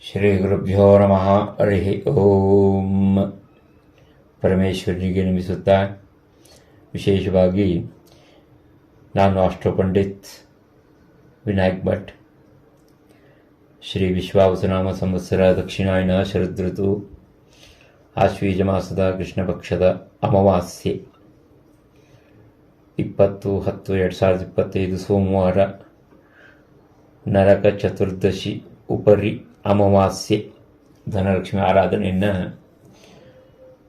ಶ್ರೀ ಗುರುಭ್ಯೋ ನಮಃ. ಹರಿ ಓಂ. ಪರಮೇಶ್ವರನಿಗೆ ನಮಿಸುತ್ತಾ ವಿಶೇಷವಾಗಿ ನಾನು ಅಷ್ಟೋ ಪಂಡಿತ್ ವಿನಾಯಕ್ ಭಟ್. ಶ್ರೀ ವಿಶ್ವಾವಸನಾಮ ಸಂವತ್ಸರ ದಕ್ಷಿಣಾಯನ ಶರದೃತು ಆಶ್ವೀಜ ಮಾಸದ ಕೃಷ್ಣ ಪಕ್ಷದ ಅಮಾವಾಸ್ಯೆ, ಇಪ್ಪತ್ತು ಹತ್ತು ಎರಡು ಸಾವಿರದ ಇಪ್ಪತ್ತೈದು ಸೋಮವಾರ, ನರಕ ಚತುರ್ದಶಿ ಉಪರಿ ಅಮಾವಾಸ್ಯೆ, ಧನಲಕ್ಷ್ಮಿ ಆರಾಧನೆಯನ್ನು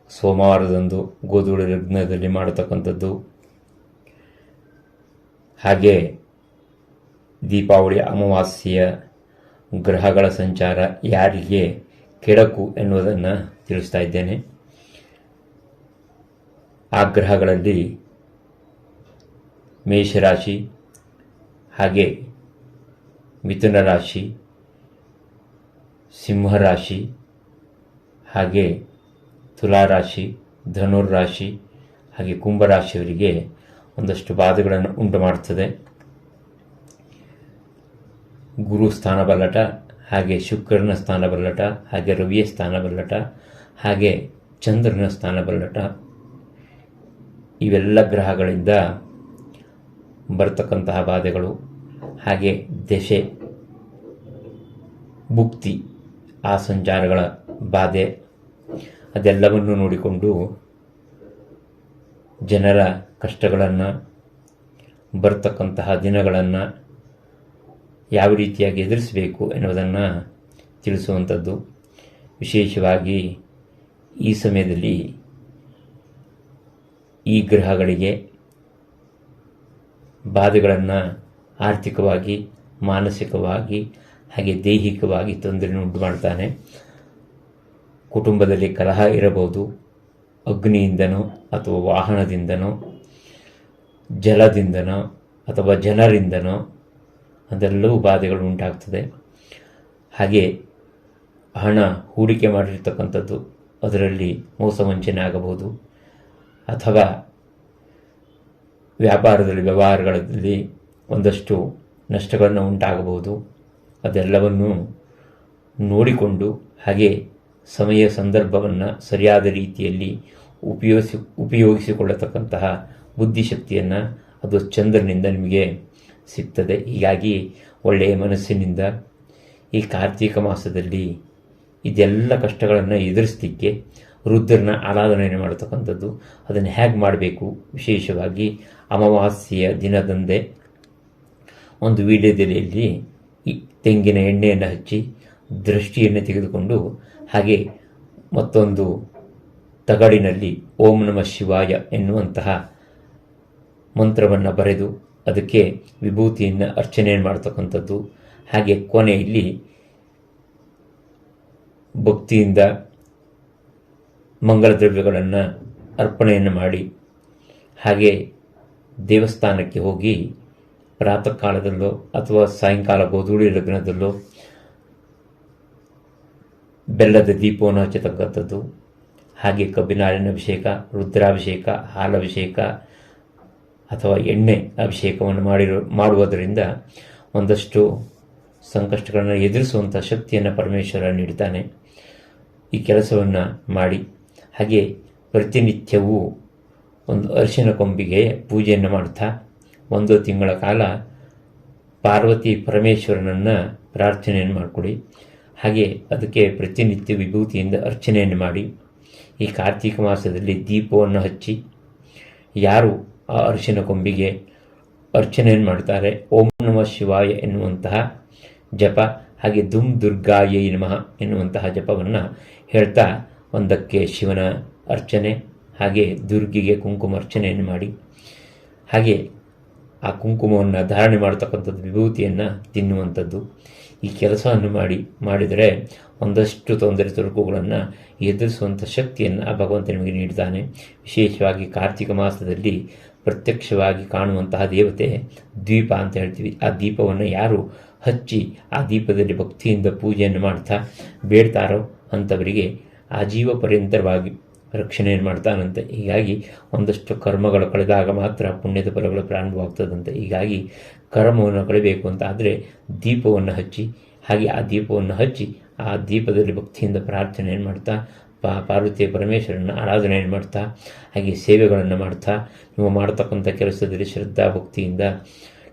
ಸೋಮವಾರದಂದು ಗೋಧೂಳಿ ಲಗ್ನದಲ್ಲಿ ಮಾಡತಕ್ಕಂಥದ್ದು. ಹಾಗೆ ದೀಪಾವಳಿ ಅಮಾವಾಸ್ಯೆಯ ಗ್ರಹಗಳ ಸಂಚಾರ ಯಾರಿಗೆ ಕೆಡಕು ಎನ್ನುವುದನ್ನು ತಿಳಿಸ್ತಾ ಇದ್ದೇನೆ. ಆ ಗ್ರಹಗಳಲ್ಲಿ ಮೇಷರಾಶಿ ಹಾಗೆ ಮಿಥುನ ರಾಶಿ ಸಿಂಹರಾಶಿ, ಹಾಗೆ ತುಲಾರಾಶಿ, ಧನುರ್ರಾಶಿ, ಹಾಗೆ ಕುಂಭರಾಶಿಯವರಿಗೆ ಒಂದಷ್ಟು ಬಾಧೆಗಳನ್ನು ಉಂಟು ಮಾಡುತ್ತದೆ ಗುರು ಸ್ಥಾನ ಬಲ್ಲಟ, ಹಾಗೆ ಶುಕ್ರನ ಸ್ಥಾನ ಬಲ್ಲಟ, ಹಾಗೆ ರವಿಯ ಸ್ಥಾನ ಬಲ್ಲಟ, ಹಾಗೆ ಚಂದ್ರನ ಸ್ಥಾನ ಬಲ್ಲಟ. ಇವೆಲ್ಲ ಗ್ರಹಗಳಿಂದ ಬರತಕ್ಕಂತಹ ಬಾಧೆಗಳು. ಹಾಗೆ ದಶೆ, ಭುಕ್ತಿ ಆ ಸಂಚಾರಗಳ ಬಾಧೆ ಅದೆಲ್ಲವನ್ನು ನೋಡಿಕೊಂಡು ಜನರ ಕಷ್ಟಗಳನ್ನು, ಬರ್ತಕ್ಕಂತಹ ದಿನಗಳನ್ನು ಯಾವ ರೀತಿಯಾಗಿ ಎದುರಿಸಬೇಕು ಎನ್ನುವುದನ್ನು ತಿಳಿಸುವಂಥದ್ದು. ವಿಶೇಷವಾಗಿ ಈ ಸಮಯದಲ್ಲಿ ಈ ಗ್ರಹಗಳಿಗೆ ಬಾಧೆಗಳನ್ನು ಆರ್ಥಿಕವಾಗಿ, ಮಾನಸಿಕವಾಗಿ ಹಾಗೆ ದೈಹಿಕವಾಗಿ ತೊಂದರೆ ಉಂಟು ಮಾಡ್ತಾನೆ ಕುಟುಂಬದಲ್ಲಿ ಕಲಹ ಇರಬಹುದು, ಅಗ್ನಿಯಿಂದನೋ ಅಥವಾ ವಾಹನದಿಂದನೋ, ಜಲದಿಂದನೋ ಅಥವಾ ಜನರಿಂದನೋ ಅದೆಲ್ಲವೂ ಬಾಧೆಗಳು ಉಂಟಾಗ್ತದೆ. ಹಾಗೆ ಹಣ ಹೂಡಿಕೆ ಮಾಡಿರ್ತಕ್ಕಂಥದ್ದು ಅದರಲ್ಲಿ ಮೋಸ ವಂಚನೆ ಆಗಬಹುದು. ಅಥವಾ ವ್ಯಾಪಾರದಲ್ಲಿ, ವ್ಯವಹಾರಗಳಲ್ಲಿ ಒಂದಷ್ಟು ನಷ್ಟಗಳನ್ನು ಉಂಟಾಗಬಹುದು. ಅದೆಲ್ಲವನ್ನು ನೋಡಿಕೊಂಡು ಹಾಗೆ ಸಮಯ ಸಂದರ್ಭವನ್ನು ಸರಿಯಾದ ರೀತಿಯಲ್ಲಿ ಉಪಯೋಗಿಸಿ, ಉಪಯೋಗಿಸಿಕೊಳ್ಳತಕ್ಕಂತಹ ಬುದ್ಧಿಶಕ್ತಿಯನ್ನು ಅದು ಚಂದ್ರನಿಂದ ನಿಮಗೆ ಸಿಗ್ತದೆ. ಹೀಗಾಗಿ ಒಳ್ಳೆಯ ಮನಸ್ಸಿನಿಂದ ಈ ಕಾರ್ತೀಕ ಮಾಸದಲ್ಲಿ ಇದೆಲ್ಲ ಕಷ್ಟಗಳನ್ನು ಎದುರಿಸಲಿಕ್ಕೆ ರುದ್ರನ ಆರಾಧನೆಯನ್ನು ಮಾಡತಕ್ಕಂಥದ್ದು. ಅದನ್ನು ಹೇಗೆ ಮಾಡಬೇಕು? ವಿಶೇಷವಾಗಿ ಅಮಾವಾಸ್ಯೆಯ ದಿನದಂದೇ ಒಂದು ವೀಳ್ಯದೆಲೆಯಲ್ಲಿ ಈ ತೆಂಗಿನ ಎಣ್ಣೆಯನ್ನು ಹಚ್ಚಿ ದೃಷ್ಟಿಯನ್ನು ತೆಗೆದುಕೊಂಡು ಹಾಗೆ ಮತ್ತೊಂದು ತಗಡಿನಲ್ಲಿ ಓಂ ನಮ ಶಿವಾಯ ಎನ್ನುವಂತಹ ಮಂತ್ರವನ್ನು ಬರೆದು ಅದಕ್ಕೆ ವಿಭೂತಿಯನ್ನು ಅರ್ಚನೆ ಮಾಡ್ತಕ್ಕಂಥದ್ದು. ಹಾಗೆ ಕೊನೆಯಲ್ಲಿ ಭಕ್ತಿಯಿಂದ ಮಂಗಳ ದ್ರವ್ಯಗಳನ್ನು ಅರ್ಪಣೆಯನ್ನು ಮಾಡಿ ಹಾಗೆ ದೇವಸ್ಥಾನಕ್ಕೆ ಹೋಗಿ ಪ್ರಾತಃ ಕಾಲದಲ್ಲೋ ಅಥವಾ ಸಾಯಂಕಾಲ ಗೋಧೂಳಿ ಲಗ್ನದಲ್ಲೋ ಬೆಲ್ಲದ ದೀಪವನ್ನು ಹಚ್ಚತಕ್ಕಂಥದ್ದು. ಹಾಗೆ ಕಬ್ಬಿನಾಳಿನ ಅಭಿಷೇಕ, ರುದ್ರಾಭಿಷೇಕ, ಹಾಲಭಿಷೇಕ ಅಥವಾ ಎಣ್ಣೆ ಅಭಿಷೇಕವನ್ನು ಮಾಡಿರೋ, ಮಾಡುವುದರಿಂದ ಒಂದಷ್ಟು ಸಂಕಷ್ಟಗಳನ್ನು ಎದುರಿಸುವಂಥ ಶಕ್ತಿಯನ್ನು ಪರಮೇಶ್ವರ ನೀಡ್ತಾನೆ. ಈ ಕೆಲಸವನ್ನು ಮಾಡಿ. ಹಾಗೆ ಪ್ರತಿನಿತ್ಯವೂ ಒಂದು ಅರಿಶಿನ ಕೊಂಬಿಗೆ ಪೂಜೆಯನ್ನು ಮಾಡ್ತಾ ಒಂದು ತಿಂಗಳ ಕಾಲ ಪಾರ್ವತಿ ಪರಮೇಶ್ವರನನ್ನು ಪ್ರಾರ್ಥನೆಯನ್ನು ಮಾಡಿಕೊಡಿ. ಹಾಗೆ ಅದಕ್ಕೆ ಪ್ರತಿನಿತ್ಯ ವಿಭೂತಿಯಿಂದ ಅರ್ಚನೆಯನ್ನು ಮಾಡಿ. ಈ ಕಾರ್ತೀಕ ಮಾಸದಲ್ಲಿ ದೀಪವನ್ನು ಹಚ್ಚಿ. ಯಾರು ಆ ಅರಿಶಿನ ಕೊಂಬಿಗೆ ಅರ್ಚನೆಯನ್ನು ಮಾಡ್ತಾರೆ ಓಂ ನಮ ಶಿವಾಯ ಎನ್ನುವಂತಹ ಜಪ, ಹಾಗೆ ದುಮ್ ದುರ್ಗಾಯೈ ನಮಃ ಎನ್ನುವಂತಹ ಜಪವನ್ನು ಹೇಳ್ತಾ ಒಂದಕ್ಕೆ ಶಿವನ ಅರ್ಚನೆ, ಹಾಗೆ ದುರ್ಗಿಗೆ ಕುಂಕುಮ ಅರ್ಚನೆಯನ್ನು ಮಾಡಿ. ಹಾಗೆ ಆ ಕುಂಕುಮವನ್ನು ಧಾರಣೆ ಮಾಡ್ತಕ್ಕಂಥದ್ದು ವಿಭೂತಿಯನ್ನು ತಿನ್ನುವಂಥದ್ದು. ಈ ಕೆಲಸವನ್ನು ಮಾಡಿ, ಮಾಡಿದರೆ ಒಂದಷ್ಟು ತೊಂದರೆ ತೊಡಕುಗಳನ್ನು ಎದುರಿಸುವಂಥ ಶಕ್ತಿಯನ್ನು ಆ ಭಗವಂತ ನಿಮಗೆ ನೀಡ್ತಾನೆ. ವಿಶೇಷವಾಗಿ ಕಾರ್ತಿಕ ಮಾಸದಲ್ಲಿ ಪ್ರತ್ಯಕ್ಷವಾಗಿ ಕಾಣುವಂತಹ ದೇವತೆ ದ್ವೀಪ ಅಂತ ಹೇಳ್ತೀವಿ. ಆ ದೀಪವನ್ನು ಯಾರು ಹಚ್ಚಿ ಆ ದೀಪದಲ್ಲಿ ಭಕ್ತಿಯಿಂದ ಪೂಜೆಯನ್ನು ಮಾಡ್ತಾ ಬೇಡ್ತಾರೋ ಅಂಥವರಿಗೆ ಆಜೀವ ಪರ್ಯಂತರವಾಗಿ ರಕ್ಷಣೆಯನ್ನು ಮಾಡ್ತಾನಂತೆ? ಹೀಗಾಗಿ ಒಂದಷ್ಟು ಕರ್ಮಗಳು ಕಳೆದಾಗ ಮಾತ್ರ ಪುಣ್ಯದ ಫಲಗಳು ಪ್ರಾರಂಭವಾಗ್ತದಂತೆ. ಹೀಗಾಗಿ ಕರ್ಮವನ್ನು ಕಳಿಬೇಕು ಅಂತ ಆದರೆ ದೀಪವನ್ನು ಹಚ್ಚಿ, ಹಾಗೆ ಆ ದೀಪವನ್ನು ಹಚ್ಚಿ ಆ ದೀಪದಲ್ಲಿ ಭಕ್ತಿಯಿಂದ ಪ್ರಾರ್ಥನೆಯನ್ನು ಮಾಡ್ತಾ? ಪಾ, ಪಾರ್ವತಿಯ ಪರಮೇಶ್ವರನ ಆರಾಧನೆಯನ್ನು ಮಾಡ್ತಾ? ಹಾಗೆ ಸೇವೆಗಳನ್ನು ಮಾಡ್ತಾ, ನೀವು ಮಾಡತಕ್ಕಂಥ ಕೆಲಸದಲ್ಲಿ ಶ್ರದ್ಧಾ ಭಕ್ತಿಯಿಂದ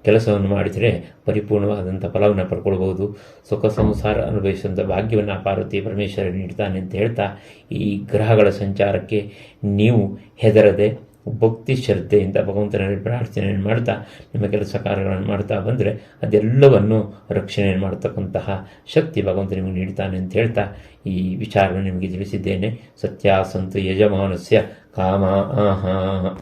ಕೆಲಸವನ್ನು ಮಾಡಿದರೆ ಪರಿಪೂರ್ಣವಾದಂಥ ಫಲವನ್ನು ಪಡ್ಕೊಳ್ಬಹುದು. ಸುಖ ಸಂಸಾರ ಅನುಭವಿಸುವಂಥ ಭಾಗ್ಯವನ್ನು ಪಾರ್ವತಿ ಪರಮೇಶ್ವರ ನೀಡ್ತಾನೆ ಅಂತ ಹೇಳ್ತಾ ಈ ಗ್ರಹಗಳ ಸಂಚಾರಕ್ಕೆ ನೀವು ಹೆದರದೆ ಭಕ್ತಿ ಶ್ರದ್ಧೆಯಿಂದ ಭಗವಂತನಲ್ಲಿ ಪ್ರಾರ್ಥನೆಯನ್ನು ಮಾಡ್ತಾ ನಿಮ್ಮ ಕೆಲಸ ಕಾರ್ಯಗಳನ್ನು ಮಾಡ್ತಾ ಬಂದರೆ ಅದೆಲ್ಲವನ್ನು ರಕ್ಷಣೆ ಮಾಡತಕ್ಕಂತಹ ಶಕ್ತಿ ಭಗವಂತ ನಿಮಗೆ ನೀಡ್ತಾನೆ ಅಂತ ಹೇಳ್ತಾ ಈ ವಿಚಾರವನ್ನು ನಿಮಗೆ ತಿಳಿಸಿದ್ದೇನೆ. ಸತ್ಯಾಸಂತು ಯಜಮಾನಸ್ಯ ಕಾಮ ಆಹಾ.